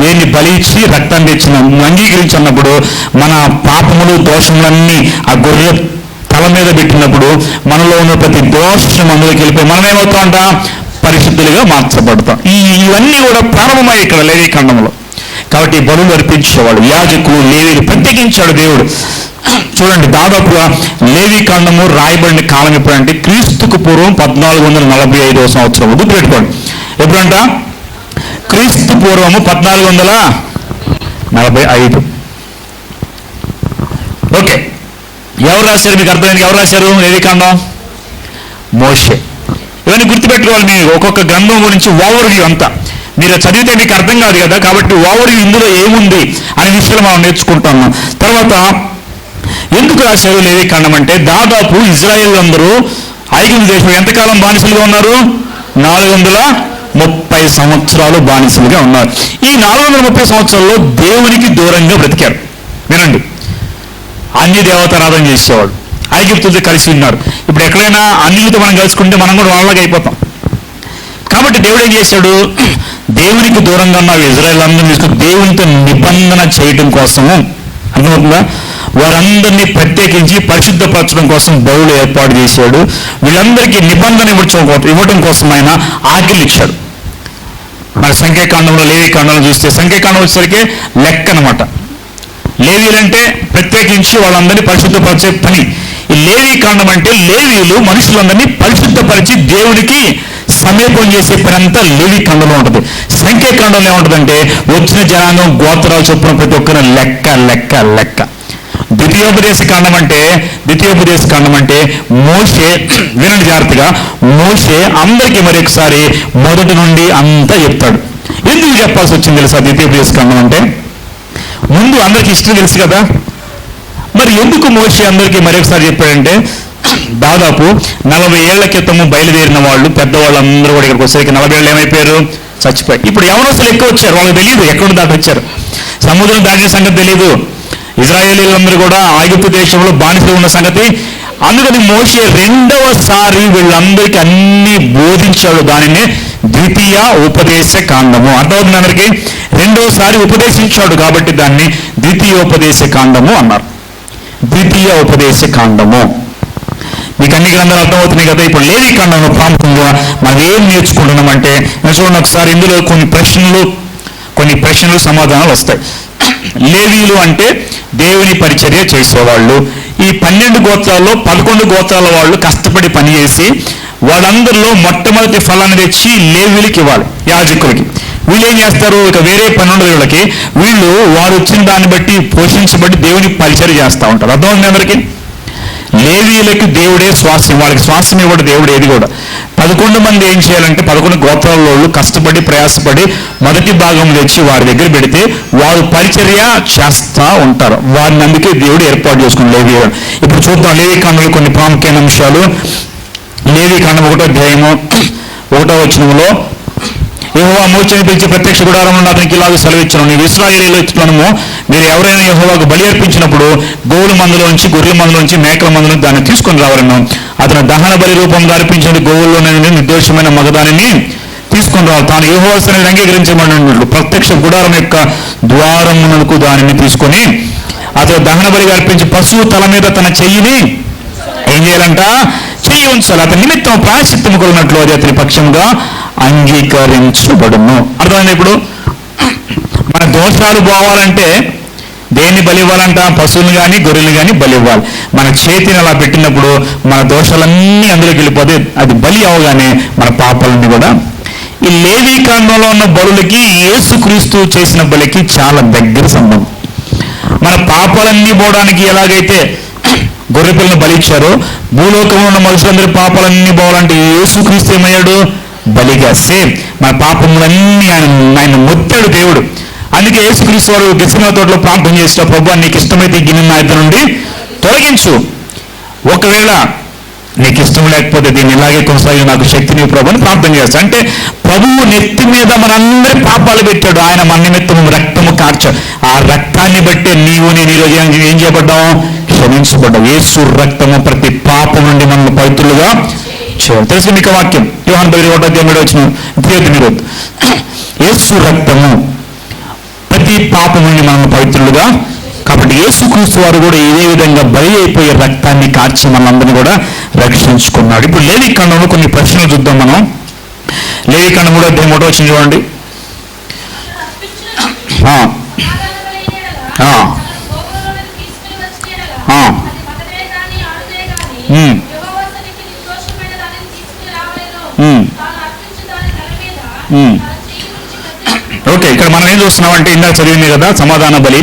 నేను బలి ఇచ్చి రక్తాన్ని తెచ్చిన అంగీకరించినప్పుడు మన పాపములు దోషములన్నీ ఆ గొర్రె తల మీద పెట్టినప్పుడు మనలో ఉన్న ప్రతి దోషం అందులోకి వెళ్ళిపోయి మనం ఏమవుతామంట పరిశుద్ధులుగా మార్చబడతాం. ఈ ఇవన్నీ కూడా ప్రారంభమయ్యాయి ఇక్కడ లేవి ఖండంలో కాబట్టి బరువులు అర్పించేవాడు యాజకులు లేవీలు ప్రత్యేకించాడు దేవుడు. చూడండి దాదాపుగా లేవి కాండము రాయబడిన కాలం ఎప్పుడంటే క్రీస్తుకు పూర్వం పద్నాలుగు వందల నలభై ఐదవ సంవత్సరం. గుర్తుపెట్టుకోండి ఎప్పుడంట? క్రీస్తు పూర్వము పద్నాలుగు వందల నలభై ఐదు ఓకే ఎవరు రాశారు? మీకు అర్థమైంది ఎవరు రాశారు? ఏది కాండం మోషే. ఇవన్నీ గుర్తుపెట్టుకోవాలి మీరు. ఒక్కొక్క గ్రంథం గురించి ఓవర్ వ్యూ అంతా. మీరు చదివితే మీకు అర్థం కాదు కదా? కాబట్టి ఓవర్ వ్యూ ఇందులో ఏముంది అనే విషయాలు మనం నేర్చుకుంటాము తర్వాత ఎందుకు రాశారు లేవి కాండం అంటే దాదాపు ఇజ్రాయెల్ అందరూ ఐగుప్తు దేశం ఎంతకాలం బానిసలుగా ఉన్నారు? నాలుగు వందల ముప్పై సంవత్సరాలు బానిసలుగా ఉన్నారు. ఈ నాలుగు వందల ముప్పై సంవత్సరాల్లో దేవునికి దూరంగా బ్రతికారు. వినండి. అన్ని దేవతారాధన చేసేవాడు. ఐగిప్తులతో కలిసి ఉన్నారు. ఇప్పుడు ఎక్కడైనా అన్నిలతో మనం కలుసుకుంటే మనం కూడా వాళ్ళగా అయిపోతాం. కాబట్టి దేవుడు ఏం చేశాడు? దేవునికి దూరంగా ఉన్న ఇజ్రాయల్ అందరినీ తీసుకుని దేవునితో నిబంధన చేయడం కోసము అర్థమవుతుందా? వారందరినీ ప్రత్యేకించి పరిశుద్ధపరచడం కోసం బౌలు ఏర్పాటు చేశాడు. వీళ్ళందరికీ నిబంధన ఇవ్వడం ఇవ్వడం కోసం ఆయన ఆజ్ఞలు ఇచ్చాడు. మన సంఖ్యాకాండంలో లేవి కాండంలో చూస్తే సంఖ్యాకాండం వచ్చేసరికి లెక్క అనమాట లేవీలంటే ప్రత్యేకించి వాళ్ళందరినీ పరిశుద్ధపరిచే పని. ఈ లేవీ కాండం అంటే లేవీలు మనుషులందరినీ పరిశుద్ధపరిచి దేవుడికి సమీపం చేసే పని అంతా లేవీ కాండంలో ఉంటుంది. సంఖ్యాకాండంలో ఏముంటుందంటే వచ్చిన జనాంగం గోత్రాలు చొప్పున ప్రతి ఒక్కరు లెక్క లెక్క లెక్క. ద్వితీయోపదేశ కాండం అంటే ద్వితీయోపదేశ కాండం అంటే మోసే వినండి జాగ్రత్తగా మోసే అందరికీ మరొకసారి మొదటి నుండి అంతా చెప్తాడు. ఎందుకు చెప్పాల్సి వచ్చింది తెలుసా ద్వితీయోపదేశ కాండం అంటే? ముందు అందరికి ఇష్టం తెలుసు కదా? మరి ఎందుకు మోషి అందరికీ మరొకసారి చెప్పాడంటే దాదాపు నలభై ఏళ్ళ క్రితము బయలుదేరిన వాళ్ళు పెద్దవాళ్ళు అందరూ కూడా ఇక్కడికి వచ్చేసరికి నలభై ఏళ్ళు ఏమైపోయారు? చచ్చిపోయి ఇప్పుడు యవనస్తులు ఎక్కువ వచ్చారు వాళ్ళకి తెలియదు ఎక్కడ దాటి వచ్చారు. సముద్రం దాటిన సంగతి తెలియదు. ఇజ్రాయేలీలందరూ కూడా ఆగిప్తు దేశంలో బానిసలు ఉన్న సంగతి. అందుకని మోషే రెండవసారి వీళ్ళందరికీ అన్ని బోధించాడు దానినే ద్వితీయ ఉపదేశ కాండము. అర్థమవుతుంది అందరికీ? రెండోసారి ఉపదేశించాడు కాబట్టి దాన్ని ద్వితీయోపదేశ కాండము అన్నారు. ద్వితీయ ఉపదేశ కాండము. మీకు అన్ని గ్రంథాలు అర్థమవుతున్నాయి కదా? ఇప్పుడు లేని కాండంలో ప్రాముఖ్యంగా మనం ఏం నేర్చుకుంటున్నామంటే నేను చూడండి ఒకసారి ఇందులో కొన్ని ప్రశ్నలు కొన్ని ప్రశ్నలు సమాధానాలు వస్తాయి. లేవీలు అంటే దేవుని పరిచర్య చేసేవాళ్ళు. ఈ పన్నెండు గోత్రాల్లో పదకొండు గోత్రాల వాళ్ళు కష్టపడి పనిచేసి వాళ్ళందరిలో మొట్టమొదటి ఫలాన్ని తెచ్చి లేవీలకి ఇవ్వాలి యాజకులకి. వీళ్ళు ఏం చేస్తారు? ఇక వేరే పన్నెండు వీళ్ళకి వీళ్ళు వారు వచ్చిన దాన్ని బట్టి పోషించబట్టి దేవుని పరిచర్య చేస్తూ ఉంటారు. అర్థమైంది అందరికీ? లేవీలకు దేవుడే స్వాస్థ్యం వాళ్ళకి శ్వాసం ఇవ్వడు దేవుడు ఏది కూడా. పదకొండు మంది ఏం చేయాలంటే పదకొండు గోత్రాల వాళ్ళు కష్టపడి ప్రయాసపడి మొదటి భాగం తెచ్చి వారి దగ్గర పెడితే వారు పరిచర్య చేస్తూ ఉంటారు. వారిని అందుకే దేవుడు ఏర్పాటు చేసుకుని లేవి ఇప్పుడు చూద్దాం లేవి కాండంలో కొన్ని ప్రాముఖ్యమైన అంశాలు. లేవి కాండం ఒకటో అధ్యాయము ఒకటో వచనంలో యహోవా మోచని పిలిచి ప్రత్యక్ష గుడారం అతనికి ఇలాగ సెలవిచ్చాను. నీవు ఇస్రాయేలీలో ఇచ్చినము మీరు ఎవరైనా యహోవాకు బలి అర్పించినప్పుడు గోవుల మందులోంచి గొర్రెల మందులోంచి మేకల మందులోంచి దాన్ని తీసుకొని రావాలను. అతను దహన బలి రూపంలో అర్పించిన గోవుల్లోనే నిర్దోషమైన మగదానిని తీసుకొని రావాలి. తాను యెహోవాసని అంగీకరించబడినట్లు ప్రత్యక్ష గుడారం యొక్క ద్వారమునకు దానిని తీసుకొని అతను దహన బలిగా అర్పించి పశువు తల మీద తన చెయ్యిని ఏం చేయాలంట? చెయ్యి ఉంచాలి. అతని నిమిత్తం ప్రాయశ్చిత్తం కొలినట్లు అది అతని పక్షంగా అంగీకరించబడును. అర్థమైంది ఇప్పుడు? మన దోషాలు పోవాలంటే దేన్ని బలి ఇవ్వాలంట పశువులు కానీ గొర్రెలు కానీ బలి ఇవ్వాలి మన చేతిని అలా పెట్టినప్పుడు మన దోషాలన్నీ అందులోకి వెళ్ళిపోతే అది బలి అవగానే మన పాపాలన్నీ కూడా. ఈ లేవీ కాండంలో ఉన్న బలులకి యేసుక్రీస్తు చేసిన బలికి చాలా దగ్గర సంబంధం. మన పాపాలన్నీ పోవడానికి ఎలాగైతే గొర్రెపిల్లను బలిచ్చారో. భూలోకంలో ఉన్న మనుషులందరి పాపాలన్నీ పోవాలంటే యేసుక్రీస్తు ఏమయ్యాడు? బలిగా సేమ్. మన పాపములన్నీ ఆయన ఆయన మొత్తాడు దేవుడు. అందుకే యేసుక్రీస్తు వారు గిసిన తోటలో ప్రార్థన చేసిన ప్రభు నీకు ఇష్టమైతే గిన్నె నా ఇద్దరు నుండి తొలగించు. ఒకవేళ నీకు ఇష్టం లేకపోతే దీన్ని ఇలాగే కొనసాగి నాకు శక్తిని ప్రభు అని ప్రార్థన చేస్తాను అంటే ప్రభువు నెత్తి మీద మనందరి పాపాలు పెట్టాడు. ఆయన మన నిమిత్తం రక్తము కార్చాడు ఆ రక్తాన్ని బట్టే నీవు నేను ఈరోజు ఏం చేయబడ్డావు? క్షమించబడ్డావు యేసు రక్తము ప్రతి పాపం నుండి మనం పవిత్రులుగా చేయాలి తెలుసు మీకు వాక్యం. యోహాన్ బైరి ఒకటో దేవుడు వచ్చిన ప్రియతి మీరు. యేసు రక్తము ప్రతి పాపం నుండి మనం పవిత్రులుగా కాబట్టి యేసుక్రీస్తు వారు కూడా ఇదే విధంగా బలి అయిపోయే రక్తాన్ని కార్చి మనందరినీ కూడా రక్షించుకున్నాడు. ఇప్పుడు లేవి ఖండంలో కొన్ని ప్రశ్నలు చూద్దాం మనం. లేవి ఖండం కూడా ఒకటో వచ్చింది చూడండి. ఓకే ఇక్కడ మనం ఏం చూస్తున్నామంటే ఇందాక చదివింది కదా సమాధాన బలి.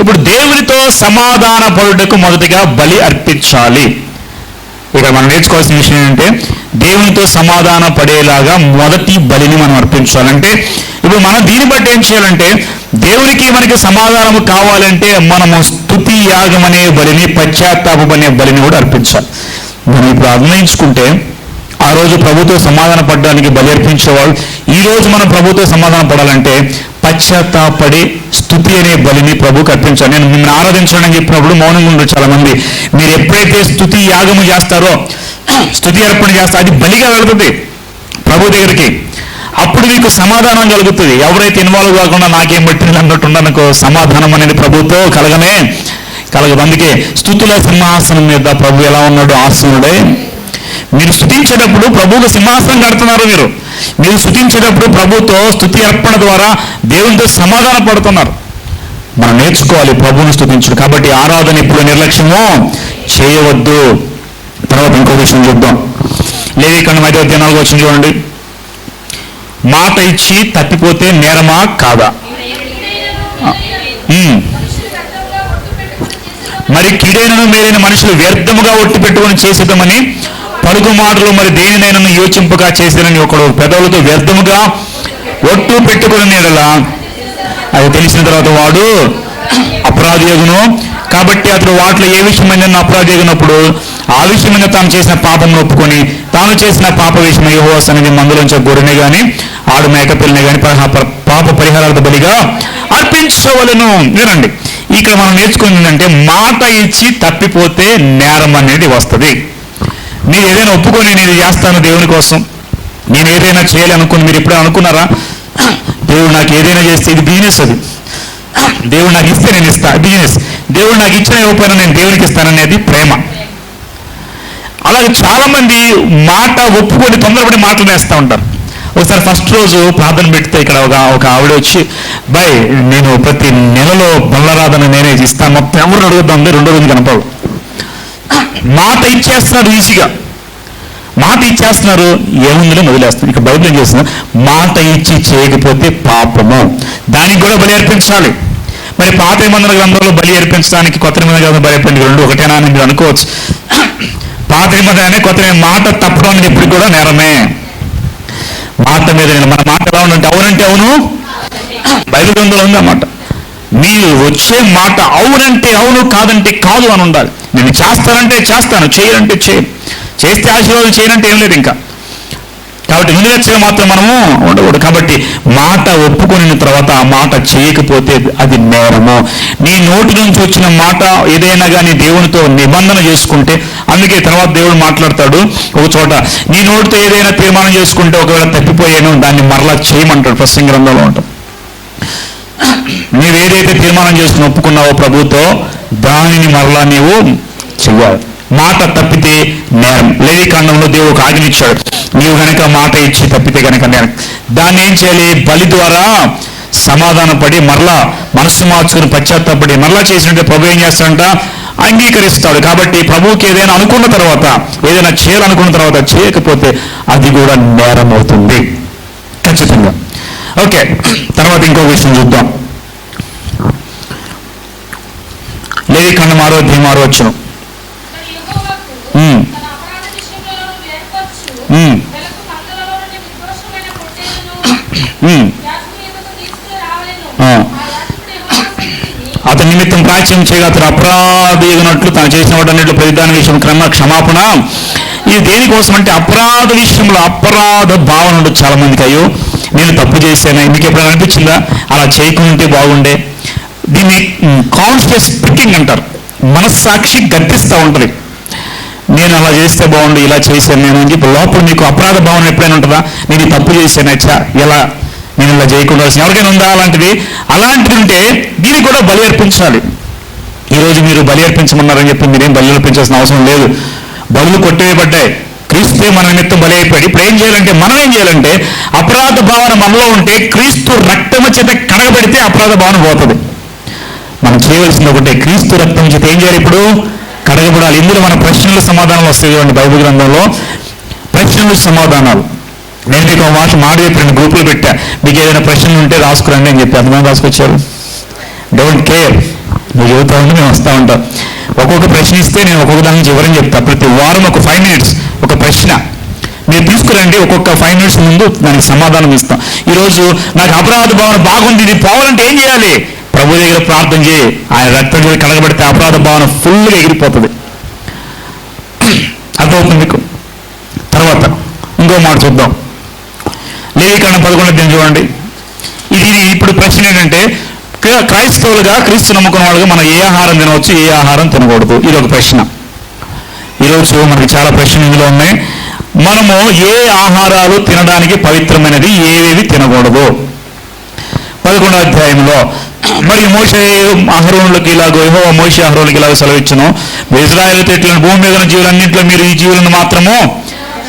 ఇప్పుడు దేవునితో సమాధాన పడుటకు మొదటిగా బలి అర్పించాలి. ఇక్కడ మనం నేర్చుకోవాల్సిన విషయం ఏంటంటే దేవునితో సమాధాన పడేలాగా మొదటి బలిని మనం అర్పించాలంటే ఇప్పుడు మనం దీన్ని బట్టి ఏం చేయాలంటే దేవునికి మనకి సమాధానం కావాలంటే మనము స్తుతి యాగం అనే బలిని పశ్చాత్తాపం అనే బలిని కూడా అర్పించాలి. మనం ఇప్పుడు అన్వయించుకుంటే ఆ రోజు ప్రభుతో సమాధాన పడడానికి బలి అర్పించేవాళ్ళు ఈ రోజు మనం ప్రభుతో సమాధాన పడాలంటే పశ్చాత్తాపడి స్థుతి అనే బలిని ప్రభుకి అర్పించాలి. నేను మిమ్మల్ని ఆరాధించడానికి చెప్పినప్పుడు మౌనంగా ఉండరు చాలా మంది మీరు ఎప్పుడైతే స్థుతి యాగము చేస్తారో స్థుతి అర్పణ చేస్తారో అది బలిగా వెళుతుంది. ప్రభు దగ్గరికి అప్పుడు నీకు సమాధానం కలుగుతుంది. ఎవరైతే ఇన్వాల్వ్ కాకుండా నాకేం పట్టింది అన్నట్టు సమాధానం అనేది ప్రభుతో కలగనే కలగదు. అందుకే స్థుతుల సింహాసనం మీద ప్రభు ఎలా ఉన్నాడు? ఆసనుడే. మీరు స్థుతించేటప్పుడు ప్రభువుకు సింహాసనం కడుతున్నారు మీరు. మీరు స్థుతించేటప్పుడు ప్రభుతో స్థుతి అర్పణ ద్వారా దేవునితో సమాధాన పడుతున్నారు. మనం నేర్చుకోవాలి ప్రభువుని స్థుతించడం. కాబట్టి ఆరాధన ఇప్పుడు నిర్లక్ష్యము చేయవద్దు. తర్వాత ఇంకో విషయం చూద్దాం. లేవి కన్నా ఐదో అధ్యాయం వచ్చింది చూడండి. మాట ఇచ్చి తప్పిపోతే నేరమా? కాదా. మరి కీడైనను మేలైన మనుషులు వ్యర్థముగా ఒట్టి పెట్టుకొని చేసేదమని పలుకు మాటలు మరి దేనినైనా యోచింపగా చేసేదని ఒకడు పెదవులతో వ్యర్థముగా ఒట్టు పెట్టుకుని నీడలా అది తెలిసిన తర్వాత వాడు అపరాధియగును కాబట్టి అతడు వాటిలో ఏ విషయమైన అపరాధి ఎగినప్పుడు ఆ విషయమైన తాను చేసిన పాపం ఒప్పుకొని తాను చేసిన పాప విషయం యహోస్ అనేది మందులోంచి గొర్రెని కానీ ఆడు మేక పిల్లని గాని పాప పరిహారాలతో బలిగా అర్పించవలను. వినండి. ఇక్కడ మనం నేర్చుకుంది అంటే మాట ఇచ్చి తప్పిపోతే నేరం అనేది వస్తుంది. మీరు ఏదైనా ఒప్పుకొని నేను ఇది చేస్తాను దేవుని కోసం. నేను ఏదైనా చేయాలి అనుకుని మీరు ఎప్పుడైనా అనుకున్నారా? దేవుడు నాకు ఏదైనా చేస్తే ఇది బిజినెస్ అది. దేవుడు నాకు ఇస్తే నేను ఇస్తా బిజినెస్ దేవుడు నాకు ఇచ్చిన ఇవ్వకపోయినా నేను దేవునికి ఇస్తాననేది ప్రేమ. అలాగే చాలా మంది మాట ఒప్పుకొని తొందరపడి మాటలు వేస్తూ ఉంటారు. ఒకసారి ఫస్ట్ రోజు ప్రార్థన పెడితే ఇక్కడ ఒక ఒక ఆవిడ వచ్చి బై నేను ప్రతి నెలలో బల్లరాధన నేనే ఇస్తాను మొత్తం ఎవరు అడుగుద్దాం రెండో రోజు కనపడు మాట ఇచ్చేస్తున్నారు ఈజీగా. మాట ఇచ్చేస్తున్నారు ఏముందని వదిలేస్తారు ఇక బైబిల్ ఏం చేస్తున్నారు మాట ఇచ్చి చేయకపోతే పాపము. దానికి కూడా బలి అర్పించాలి. మరి పాత నిబంధన గ్రంథంలో బలి అర్పించడానికి కొత్త నిబంధన గ్రంథం బలి అర్పించడానికి రెండు ఒకటేనా అని మీరు అనుకోవచ్చు. పాత నిబంధన కొత్త మాట తప్పడం అనేది కూడా నేరమే. మాట మీద మన మాట ఎలా ఉందంటే అవునంటే అవును? బైబిల్ గ్రంథంలో ఉందన్నమాట మీరు వచ్చే మాట అవునంటే అవును కాదంటే కాదు అని ఉండాలి. నేను చేస్తానంటే చేస్తాను చేయనంటే చేయను చేస్తే ఆశీర్వాదం చేయనంటే ఏం లేదు ఇంకా. కాబట్టి నిలువెచ్చగా మాత్రం మనము ఉండకూడదు. కాబట్టి మాట ఒప్పుకొనిన తర్వాత ఆ మాట చేయకపోతే అది నేరము. నీ నోటి నుంచి వచ్చిన మాట ఏదైనా కానీ దేవునితో నిబంధన చేసుకుంటే అందుకే తర్వాత దేవుడు మాట్లాడతాడు. ఒక చోట నీ నోటితో ఏదైనా తీర్మానం చేసుకుంటే ఒకవేళ తప్పిపోయాను దాన్ని మరలా చేయమంటాడు. ప్రసంగ గ్రంథంలో ఉంటాం నీవేదైతే ఏదైతే తీర్మానం చేసుకుని ఒప్పుకున్నావో ప్రభుతో దానిని మరలా నీవు చెయ్యాలి. మాట తప్పితే నేరం. లేవికాండంలో దేవుడు ఒక ఆజ్ఞిచ్చాడు నీవు గనక మాట ఇచ్చి తప్పితే గనక నేరం. దాన్ని ఏం చేయాలి? బలి ద్వారా సమాధానపడి మరలా మనస్సు మార్చుకుని పశ్చాత్తాపడి మరలా చేసినట్టే ప్రభు ఏం చేస్తాడంట? అంగీకరిస్తాడు. కాబట్టి ప్రభువుకి ఏదైనా అనుకున్న తర్వాత ఏదైనా చేయాలనుకున్న తర్వాత చేయకపోతే అది కూడా నేరం అవుతుంది. ఖచ్చితంగా. ఓకే. తర్వాత ఇంకో విషయం చూద్దాం. లేవి కన్నం ఆరోగ్యం ఆరోచనం మరి యెహోవాకు ఉమ్. తన అపరాధ విషయంలో వేర్పరచు. ఉమ్. వెలకు మందలలో నుండి నిర్దోషమైన పొట్టేలును ఉమ్. యాజకుని ఎదుట తీసుకుని రావలెను. ఆ. ఆ యాజకుడు యెహోవా సన్నిధిని Hmm. Hmm. అతని నిమిత్తం ప్రాచ్యం చేయగా అతను అపరాధి ఎగినట్లు తను చేసిన వాటన్నిటి ప్రతిదాని విషయం క్రమ క్షమాపణ. ఇది దేనికోసం అంటే అపరాధ విషయంలో అపరాధ భావన ఉండదు చాలా మందికి. అయ్యో నేను తప్పు చేశాను. మీకు ఎప్పుడైనా అనిపించిందా? అలా చేయకుంటే బాగుండే. దీన్ని కాన్షియస్ థింకింగ్ అంటారు. మనస్సాక్షి గర్తిస్తూ ఉంటుంది. నేను అలా చేస్తే బాగుండు ఇలా చేశాను నేను అని చెప్పి లోపల మీకు అపరాధ భావన ఎప్పుడైనా ఉంటుందా? నేను తప్పు చేశాను అచ్చా ఎలా? నేను ఇలా చేయకుండా వచ్చిన ఎవరికైనా ఉందా అలాంటిది? అలాంటిది ఉంటే దీనికి కూడా బలి అర్పించాలి. ఈరోజు మీరు బలి అర్పించమన్నారని చెప్పి మీరేం బలి అర్పించాల్సిన అవసరం లేదు. బలులు కొట్టేయబడ్డాయి క్రీస్తే మన నిమిత్తం బలి అయిపోయాడు. ఇప్పుడు ఏం చేయాలంటే మనం ఏం చేయాలంటే అపరాధ భావన మనలో ఉంటే క్రీస్తు రక్తము చేత కడగబెడితే అపరాధ భావన పోతుంది. మనం చేయవలసింది ఒకటే క్రీస్తు రక్తం చేత ఏం చేయాలి ఇప్పుడు? కడగబడాలి. ఇందులో మన ప్రశ్నలు సమాధానాలు వస్తాయి చూడండి బైబిల్ గ్రంథంలో. ప్రశ్నలు సమాధానాలు. నేను మీకు ఒక మాట మాట చెప్పాను గ్రూపులో పెట్టా. మీకు ఏదైనా ప్రశ్నలు ఉంటే రాసుకురండి అని చెప్పి ఎంతమంది రాసుకొచ్చారు. డోంట్ కేర్ నువ్వు చదువుతా ఉంటే మేము వస్తూ ఉంటాం. ఒక్కొక్క ప్రశ్న ఇస్తే నేను ఒక్కొక్క దాని నుంచి వివరం చెప్తా. ప్రతి వారం ఒక ఫైవ్ మినిట్స్ ఒక ప్రశ్న. మీరు తీసుకురండి ఒక్కొక్క ఫైవ్ మినిట్స్ ముందు దానికి సమాధానం ఇస్తాం. ఈరోజు నాకు అపరాధ భావన బాగుంది ఇది పోవాలంటే ఏం చేయాలి? ప్రభు దగ్గర ప్రార్థన చేయి. ఆయన రక్తం మీద కడగబడితే అపరాధ భావన ఫుల్గా ఎగిరిపోతుంది. అర్థమవుతుంది మీకు? తర్వాత ఇంకో మాట చూద్దాం. లేవికాండం పదకొండు అధ్యాయం చూడండి. ఇది ఇప్పుడు ప్రశ్న ఏంటంటే క్రైస్తవులుగా క్రీస్తు నమ్ముకున్న వాళ్ళుగా మనం ఏ ఆహారం తినవచ్చు ఏ ఆహారం తినకూడదు? ఇది ఒక ప్రశ్న. ఈరోజు మనకి చాలా ప్రశ్నలు ఇందులో ఉన్నాయి. మనము ఏ ఆహారాలు తినడానికి పవిత్రమైనది ఏవేవి తినకూడదు? పదకొండో అధ్యాయంలో మరి మోసే అహరోనులకు ఇలాగో ఏహో మోసే అహరోనులకు సెలవు సెలవిచ్చును. ఇజ్రాయల్ తెట్లను భూమి మీద జీవులన్నింటిలో మీరు ఈ జీవులను మాత్రము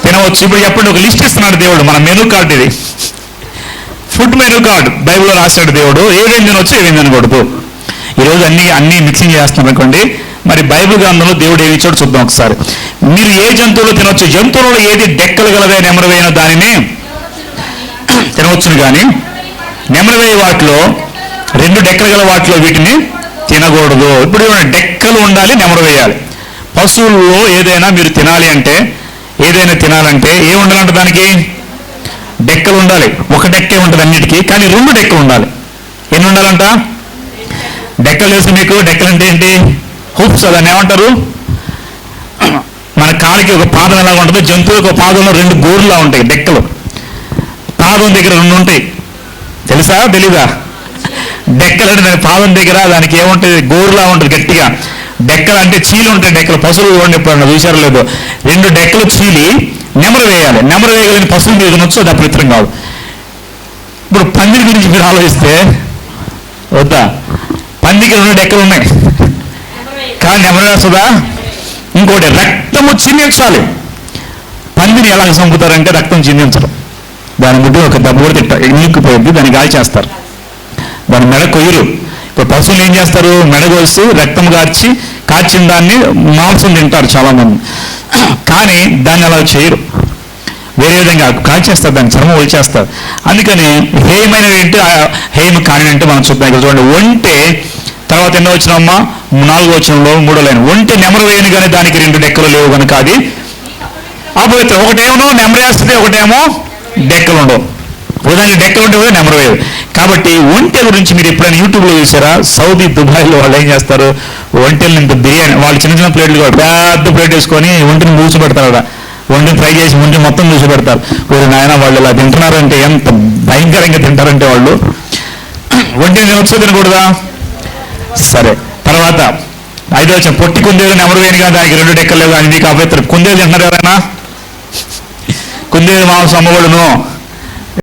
తినవచ్చు ఇప్పుడు చెప్పండి ఒక లిస్ట్ ఇస్తున్నాడు దేవుడు మన మెనూ కార్డు ఇది. ఫుడ్ మెనూ కార్డు బైబిల్లో రాశాడు దేవుడు. ఏమేమి తినొచ్చు ఏమేమి తినకూడదు ఈరోజు అన్ని అన్ని మిక్సింగ్ చేస్తున్నాం అనుకోండి. మరి బైబిల్ గ్రంథంలో దేవుడు ఏమి ఇచ్చాడు చూద్దాం ఒకసారి. మీరు ఏ జంతువులు తినవచ్చు జంతువులలో ఏది డెక్కలు గలవే నెమరవైన దానిని? తినవచ్చును కానీ నెమరవే వాటిలో రెండు డెక్కలు గల వాటిలో వీటిని తినకూడదు. ఇప్పుడు డెక్కలు ఉండాలి నెమరవేయాలి పశువుల్లో ఏదైనా మీరు తినాలి అంటే ఏదైనా తినాలంటే ఏం ఉండాలంట దానికి? డెక్కలు ఉండాలి. ఒక డెక్కే ఉంటుంది అన్నిటికీ కానీ రెండు డెక్కలు ఉండాలి. ఎన్ని ఉండాలంట? డెక్కలు వేసి మీకు? డెక్కలు అంటే ఏంటి? హుప్స్ దాన్ని ఏమంటారు? మన కాలికి ఒక పాదం ఎలా ఉంటుందో జంతువులకు ఒక పాదంలో రెండు గోర్లా ఉంటాయి డెక్కలు. పాదం దగ్గర రెండు ఉంటాయి. తెలుసా? తెలీదా? డెక్కలు అంటే దాని పాదం దగ్గర దానికి ఏముంటుంది? గోరులా ఉంటుంది గట్టిగా. డెక్కలు అంటే చీలు ఉంటాయి డెక్కలు. పశువులు చూడండి ఎప్పుడన్నా చూసారో లేదు. రెండు డెక్కలు చీలి నెమరు వేయాలి. నెమరు వేయగలిగిన పశువులు మీద వచ్చి అది అపవిత్రం కాదు ఇప్పుడు పందిరి గురించి మీరు ఆలోచిస్తే వద్దా? పందికి రెండు డెక్కలు ఉన్నాయి. కానీ నెమరు వేస్తుందా? ఇంకోటి రక్తము చిందించాలి. పందిని ఎలా చంపుతారంటే రక్తం చిందించడం. దాని గుడ్డు ఒక దెబ్బ కూడా తిట్ట ఇరుక్కుపోయింది దాన్ని గాలి చేస్తారు. దాని మెడ కొయ్యరు. ఇప్పుడు పశువులు ఏం చేస్తారు? మెడ రక్తం కార్చి కాచిన దాన్ని మాంసం తింటారు చాలామంది. కానీ దాన్ని అలా చేయరు. వేరే విధంగా కాల్చేస్తారు దాన్ని చర్మం ఒలిచేస్తారు. అందుకని హేయమైనవి ఏంటి ఆ హేయం కాని అంటే మనం చూద్దాం ఇక్కడ చూడండి. ఒంటే తర్వాత ఎన్నో వచ్చినమ్మా నాలుగో వచ్చినంలో మూడో లైన్. ఒంటె నెమరు వేయను కానీ దానికి రెండు డెక్కలు లేవు కనుక అది అపవిత్రం. ఒకటేమో నెమరేస్తుంది ఒకటేమో డెక్కలు ఉండవు ఉదాహరణ డెక్కలు ఉంటుంది నెంబర్ నెమరు కాబట్టి ఒంటె గురించి మీరు ఎప్పుడైనా యూట్యూబ్లో చూసారా? సౌదీ దుబాయ్లో వాళ్ళు ఏం చేస్తారు? ఒంటెలు ఇంత బిర్యానీ వాళ్ళు చిన్న చిన్న ప్లేట్లు కూడా పెద్ద ప్లేట్ వేసుకొని ఒంటిని మూసి పెడతారు వండి ఫ్రై చేసి ముందు మొత్తం చూసి పెడతారు. వీరు నాయన వాళ్ళు ఇలా తింటున్నారంటే ఎంత భయంకరంగా తింటారంటే వాళ్ళు. వండి తినొచ్చా తినకూడదా? సరే. తర్వాత ఐదో వచ్చిన పొట్టి కుందేలు నెమరు వేయను కదా దానికి రెండు డెక్కలు లేదు అని మీకు అభ్యర్థులు కుందేలు తింటున్నారు ఎవరైనా? కుందేలు మాంసం అమ్మబడును